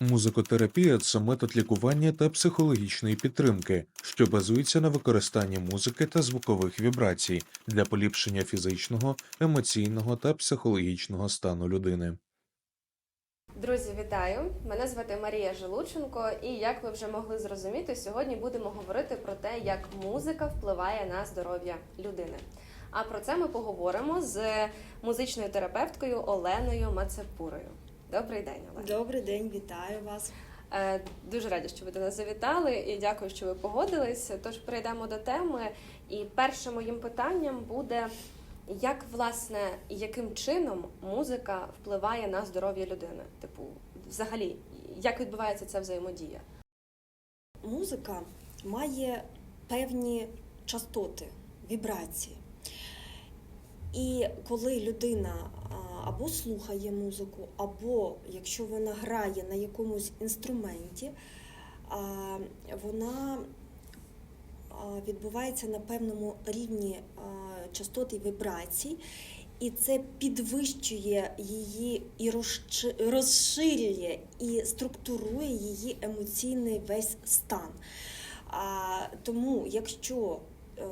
Музикотерапія це метод лікування та психологічної підтримки, що базується на використанні музики та звукових вібрацій для поліпшення фізичного, емоційного та психологічного стану людини. Друзі, вітаю! Мене звати Марія Желученко, і як ви вже могли зрозуміти, сьогодні будемо говорити про те, як музика впливає на здоров'я людини. А про це ми поговоримо з музичною терапевткою Оленою Мацепурою. Добрий день, Олена. Добрий день, вітаю вас. Е, Дуже раді, що ви до нас завітали, і дякую, що ви погодились. Тож перейдемо до теми. І першим моїм питанням буде. Як власне і яким чином музика впливає на здоров'я людини? Типу, взагалі, як відбувається ця взаємодія? Музика має певні частоти, вібрації. І коли людина а, або слухає музику, або якщо вона грає на якомусь інструменті, вона відбувається на певному рівні частоти вібрацій, і це підвищує її і розширює і структурує її емоційний весь стан. Тому, якщо е,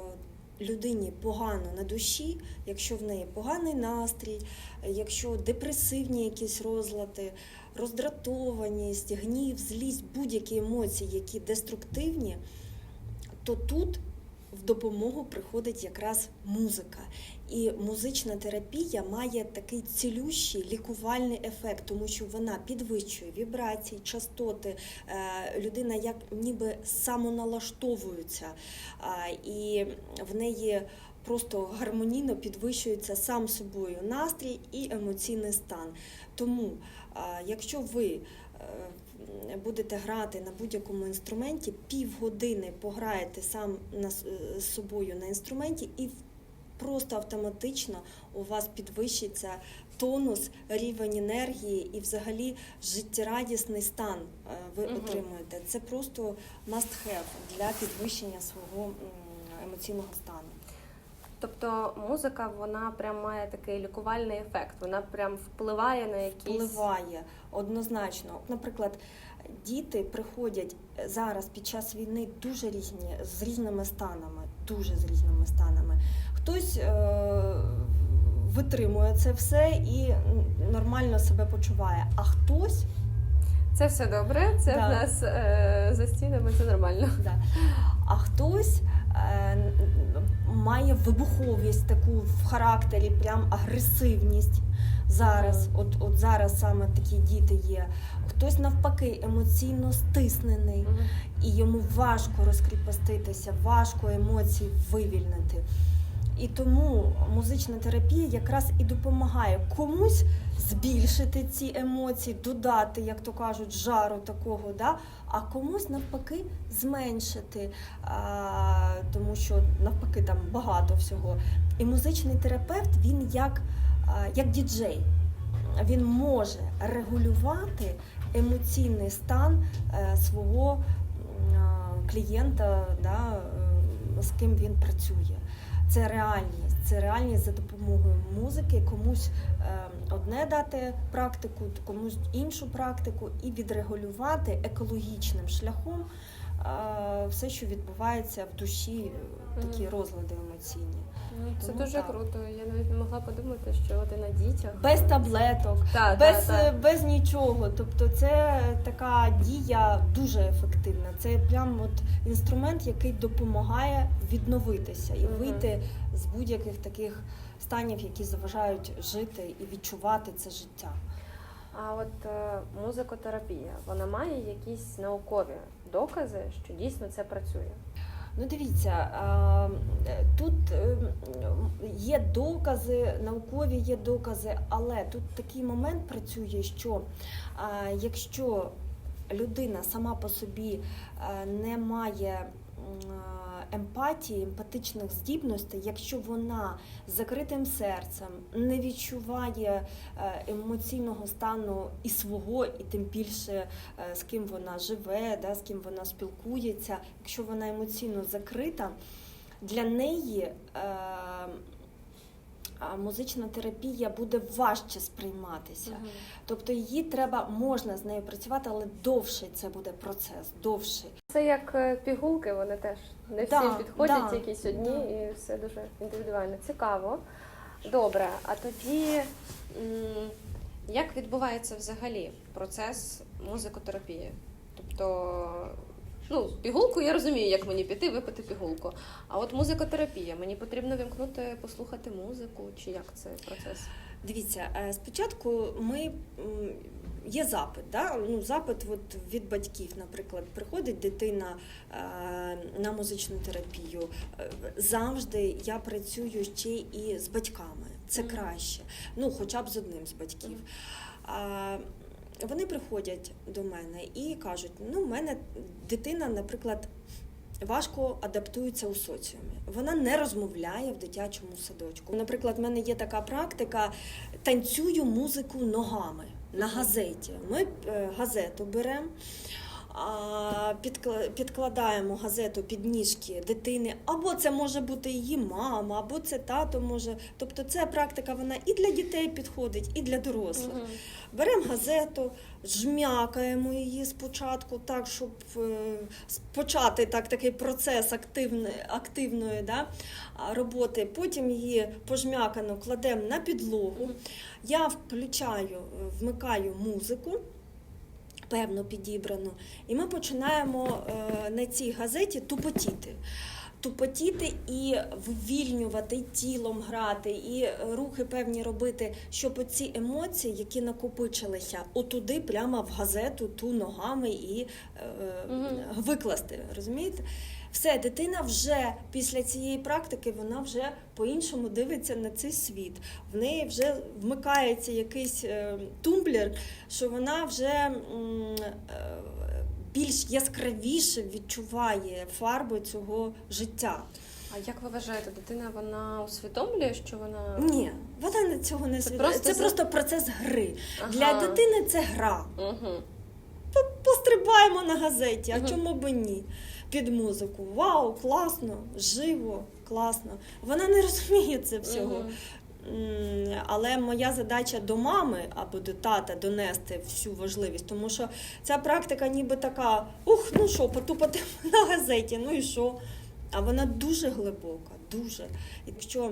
людині погано на душі, якщо в неї поганий настрій, якщо депресивні якісь розлади, роздратованість, гнів, злість, будь-які емоції, які деструктивні, то тут в допомогу приходить якраз музика. І музична терапія має такий цілющий лікувальний ефект, тому що вона підвищує вібрації, частоти. Е, Людина як ніби самоналаштовується, і в неї просто гармонійно підвищується сам собою настрій і емоційний стан. Тому, якщо ви е, будете грати на будь-якому інструменті, півгодини пограєте сам з собою на інструменті і просто автоматично у вас підвищиться тонус, рівень енергії і взагалі життєрадісний стан е, ви угу. отримуєте. Це просто must have для підвищення свого емоційного стану. Тобто музика вона прям має такий лікувальний ефект, вона прям впливає на якісь впливає однозначно. Наприклад, діти приходять зараз під час війни дуже різні з різними станами, дуже з різними станами. Хтось е- витримує це все і нормально себе почуває, а хтось це все добре. Це Да. в нас е, за стінами, це нормально. Да. А хтось е, має вибуховість таку в характері, прям агресивність. Зараз, от, от зараз саме такі діти є. Хтось навпаки емоційно стиснений, Мгм. і йому важко розкріпоститися, важко емоції вивільнити. І тому музична терапія якраз і допомагає комусь збільшити ці емоції, додати, як то кажуть, жару такого, да? а комусь навпаки зменшити, а, тому що навпаки там багато всього. І музичний терапевт він як, а, як діджей. Він може регулювати емоційний стан е, свого клієнта, да, е, з ким він працює. Це реальність, це реальність за допомогою музики, комусь е, одне дати практику, комусь іншу практику, і відрегулювати екологічним шляхом е, все, що відбувається в душі, е, такі розлади емоційні. Ну, Це Тому дуже так. круто. Я навіть не могла подумати, що і на дітях Без таблеток, Та, без, та, та. без нічого. Тобто це така дія дуже ефективна. Це прям от інструмент, який допомагає відновитися і вийти з будь-яких таких станів, які заважають жити і відчувати це життя. А от е, музикотерапія, вона має якісь наукові докази, що дійсно це працює. Ну, дивіться, тут е, є докази, наукові є докази, але тут такий момент працює, що якщо людина сама по собі е, не має е, емпатії, емпатичних здібностей, якщо вона з закритим серцем не відчуває е, емоційного стану і свого, і тим більше з ким вона живе, да, з ким вона спілкується, якщо вона емоційно закрита, для неї музична терапія буде важче сприйматися. Тобто її треба, можна з нею працювати, але довший це буде процес, довший. Це як е, пігулки, вони теж не всі Да, підходять, да, якісь одні, да. і все дуже індивідуально. Цікаво. Добре, а тоді як відбувається взагалі процес музикотерапії? Тобто, ну, пігулку я розумію, як мені піти, випити пігулку. А от музикотерапія, мені потрібно вімкнути, послухати музику, чи як це процес? Дивіться, е, спочатку ми є запит. Да? Ну, запит от від батьків, наприклад, приходить дитина е, на музичну терапію. Е, Завжди я працюю ще і з батьками. Це краще. Ну, хоча б з одним з батьків. Вони приходять до мене і кажуть: ну, в мене дитина, наприклад, важко адаптується у соціумі. Вона не розмовляє в дитячому садочку. Наприклад, в мене є така практика: танцюю музику ногами на газеті. Ми е, газету беремо. Підкладаємо газету під ніжки дитини, або це може бути її мама, або це тато може. Тобто, ця практика вона і для дітей підходить, і для дорослих. Мгм. Беремо газету, жмякаємо її спочатку, так, щоб е, почати так, такий процес активної, активної да, роботи. Потім її пожмякану кладемо на підлогу. Я включаю, вмикаю музику. Певно підібрано. і ми починаємо е, на цій газеті тупотіти. Тупотіти і вивільнювати, тілом грати, і рухи певні робити, щоб оці емоції, які накопичилися, отуди, прямо в газету, ту ногами і е, Мгм. викласти. Розумієте? Все, дитина вже після цієї практики вона вже по-іншому дивиться на цей світ. В неї вже вмикається якийсь е, тумблер, що вона вже е, більш яскравіше відчуває фарби цього життя. А як ви вважаєте, дитина вона усвідомлює, що вона Ні, вона на цього не Це просто Це просто процес гри. Ага. Для дитини це гра. Угу. Пострибаємо на газеті, а Мгм. чому б ні? Під музику. Вау, класно, живо, класно. Вона не розуміє це всього. М, Але моя задача до мами або до тата донести всю важливість, тому що ця практика ніби така: ух, ну що, потупати на газеті, ну і що? А вона дуже глибока, дуже. Якщо,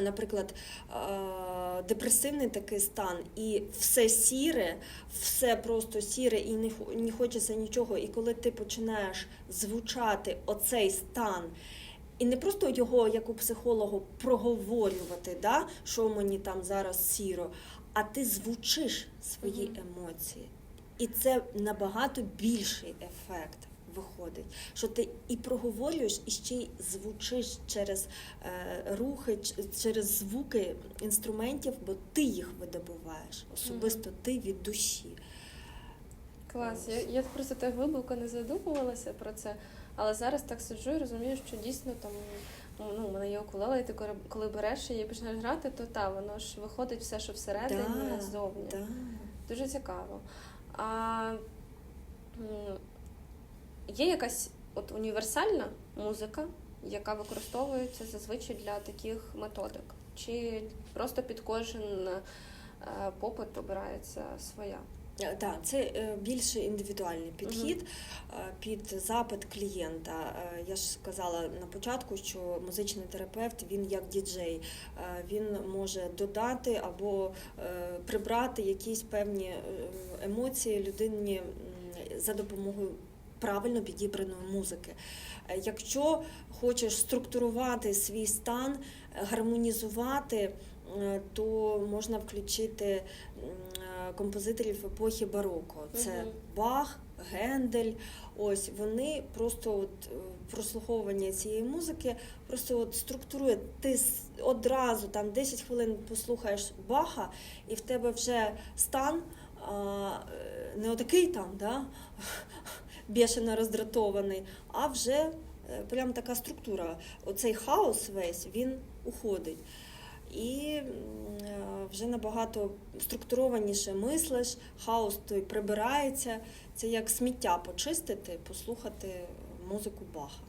наприклад, е, депресивний такий стан, і все сіре, все просто сіре, і не, хо- хочеться нічого. І коли ти починаєш звучати оцей стан, і не просто його, як у психологу, проговорювати, да, що мені там зараз сіро, а ти звучиш свої емоції. І це набагато більший ефект виходить, що ти і проговорюєш, і ще й звучиш через е, рухи, через звуки інструментів, бо ти їх видобуваєш, особисто ти від душі. Клас. Я, я просто так глибоко не задумувалася про це, але зараз так сиджу і розумію, що дійсно там ну, у мене є окулела, і ти коли- береш її і починаєш грати, то та воно ж виходить все, що всередині, Да, ззовні. Да. Дуже цікаво. А є якась от універсальна музика, яка використовується зазвичай для таких методик? Чи просто під кожен е, попит обирається своя? Е, Так, це е, більше індивідуальний підхід під запит клієнта. Я ж сказала на початку, що музичний терапевт він як діджей, він може додати або прибрати якісь певні емоції людині за допомогою. Правильно підібраної музики. Е, Якщо хочеш структурувати свій стан, е, гармонізувати, е, то можна включити композиторів епохи бароко. Це Мгм. Бах, Гендель. Ось вони просто от прослуховування цієї музики просто от структурує. Ти одразу там 10 хвилин послухаєш Баха, і в тебе вже стан а, не отакий там, да? Бешено роздратований, а вже е, прям така структура. Оцей хаос весь він уходить. І е, вже набагато структурованіше мислиш, хаос той прибирається. Це як сміття почистити, послухати музику Баха.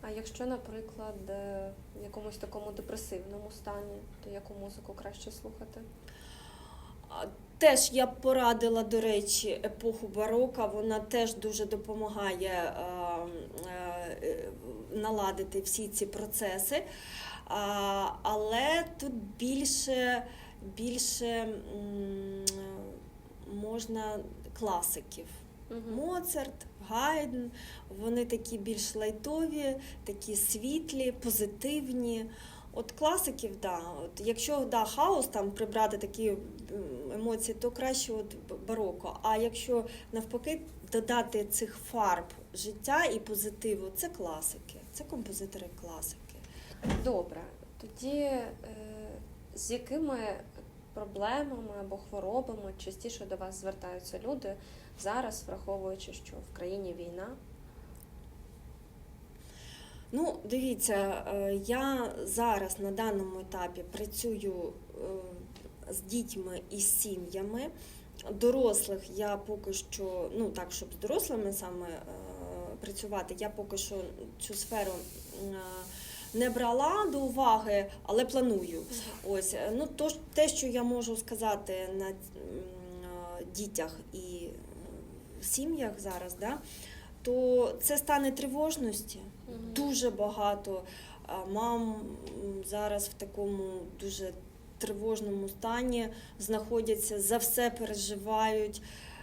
А якщо, наприклад, е, в якомусь такому депресивному стані, то яку музику краще слухати? Теж я б порадила, до речі, епоху барока. Вона теж дуже допомагає е, е, наладити всі ці процеси. А, але тут більше, більше м, можна класиків. Моцарт, Гайден, вони такі більш лайтові, такі світлі, позитивні. От класиків, да. От якщо да, хаос там прибрати такі емоції, то краще от бароко. А якщо навпаки додати цих фарб життя і позитиву, це класики, це композитори класики. Добре, тоді е, з якими проблемами або хворобами частіше до вас звертаються люди зараз, враховуючи, що в країні війна? Ну, дивіться, е, я зараз на даному етапі працюю е, з дітьми і з сім'ями. Дорослих я поки що, ну так, щоб з дорослими саме е, працювати, я поки що цю сферу не брала до уваги, але планую. Ось, ну то те, що я можу сказати на дітях і сім'ях зараз, да, то це стане тривожності. Дуже багато мам зараз в такому дуже тривожному стані знаходяться, за все переживають,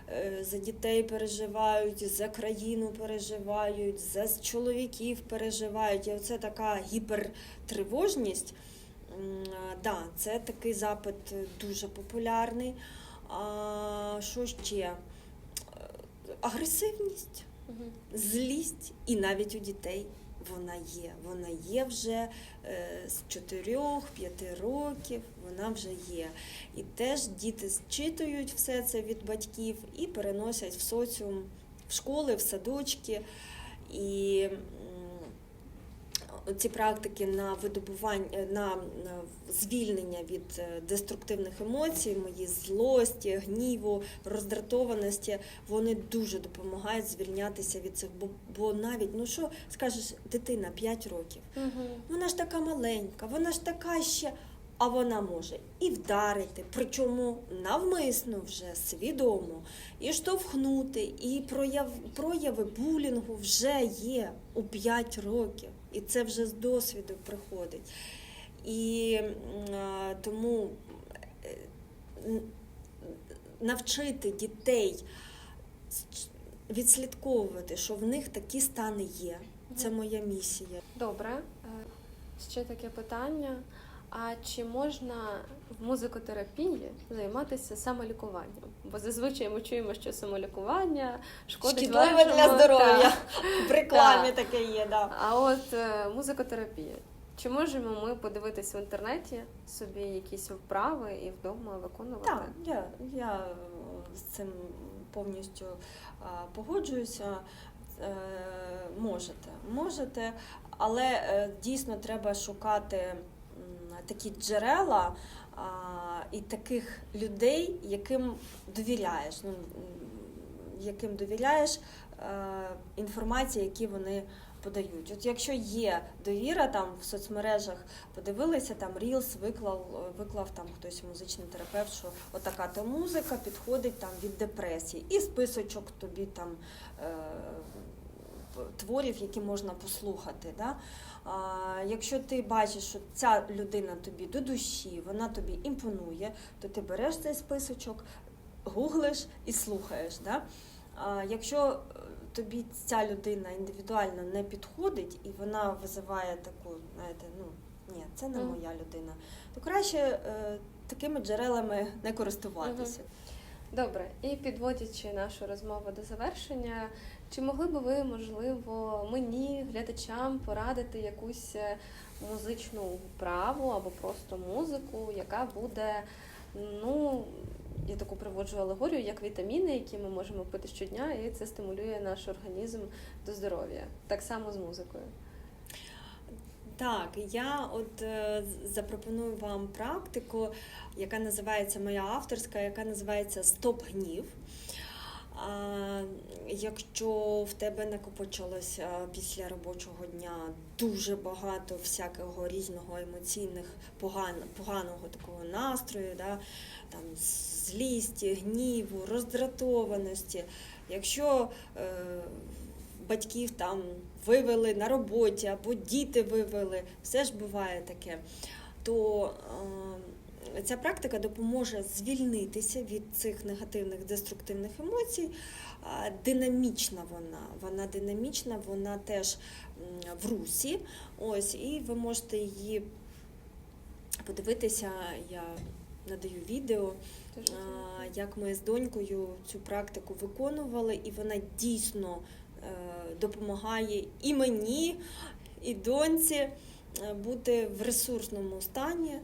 е, за дітей переживають, за країну переживають, за чоловіків переживають. І оце така гіпертривожність. Да, це такий запит дуже популярний. А, що ще? Е, Агресивність. Злість, і навіть у дітей вона є. Вона є вже е, з 4-5 років, вона вже є. І теж діти зчитують все це від батьків і переносять в соціум, в школи, в садочки. І ці практики на видобування, на, на звільнення від е, деструктивних емоцій, мої злості, гніву, роздратованості, вони дуже допомагають звільнятися від цих. Бо, бо навіть, ну що скажеш, дитина 5 років, Мгм. вона ж така маленька, вона ж така ще. А вона може і вдарити, причому навмисно вже свідомо, і штовхнути, і прояв, прояви булінгу вже є у 5 років, і це вже з досвіду приходить. І а, тому е, навчити дітей відслідковувати, що в них такі стани є. Це моя місія. Добре. Е, Ще таке питання. А чи можна в музикотерапії займатися самолікуванням? Бо зазвичай ми чуємо, що самолікування шкодить Шкідливе вашому- для здоров'я. В рекламі Так. таке є, да. А от е, музикотерапія. Чи можемо ми подивитись в інтернеті собі якісь вправи і вдома виконувати? Так, я, я з цим повністю погоджуюся. Е, Можете, можете, але е, дійсно треба шукати такі джерела а, і таких людей, яким довіряєш. Ну, яким довіряєш е, інформації, які вони подають. От якщо є довіра там в соцмережах, подивилися там Reels, виклав, виклав там хтось музичний терапевт, що отака то музика підходить там від депресії, і списочок тобі там е, творів, які можна послухати. Да? А, якщо ти бачиш, що ця людина тобі до душі, вона тобі імпонує, то ти береш цей списочок, гуглиш і слухаєш. Да? А, якщо е, тобі ця людина індивідуально не підходить і вона визиває таку, знаєте, ну ні, це не моя людина, то краще е, такими джерелами не користуватися. Добре, і підводячи нашу розмову до завершення, чи могли би ви, можливо, мені, глядачам, порадити якусь е, музичну вправу або просто музику, яка буде, ну, я таку приводжу алегорію, як вітаміни, які ми можемо пити щодня, і це стимулює наш організм до здоров'я. Так само з музикою. Так, я от е, запропоную вам практику, яка називається моя авторська, яка називається Стоп гнів. Якщо в тебе накопичилося після робочого дня дуже багато всякого різного емоційних поган, поганого такого настрою, да, там злісті, гніву, роздратованості, якщо е, батьків там вивели на роботі або діти вивели, все ж буває таке, то е, ця практика допоможе звільнитися від цих негативних деструктивних емоцій. Динамічна вона, вона динамічна, вона теж в русі. Ось, і ви можете її подивитися. Я надаю відео, як ми з донькою цю практику виконували, і вона дійсно е, допомагає і мені, і доньці е, бути в ресурсному стані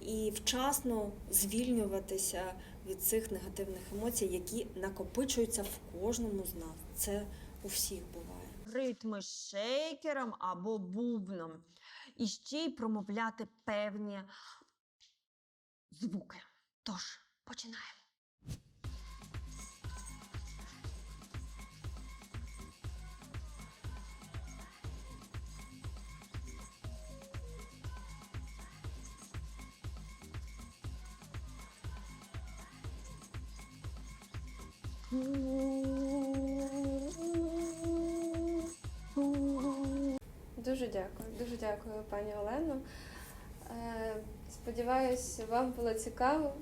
і вчасно звільнюватися від цих негативних емоцій, які накопичуються в кожному з нас. Це у всіх буває. ритми шейкером або бубном. І ще й промовляти певні звуки. Тож, починаємо. Дуже дякую, дуже дякую, пані Олено. Е, Сподіваюсь, вам було цікаво.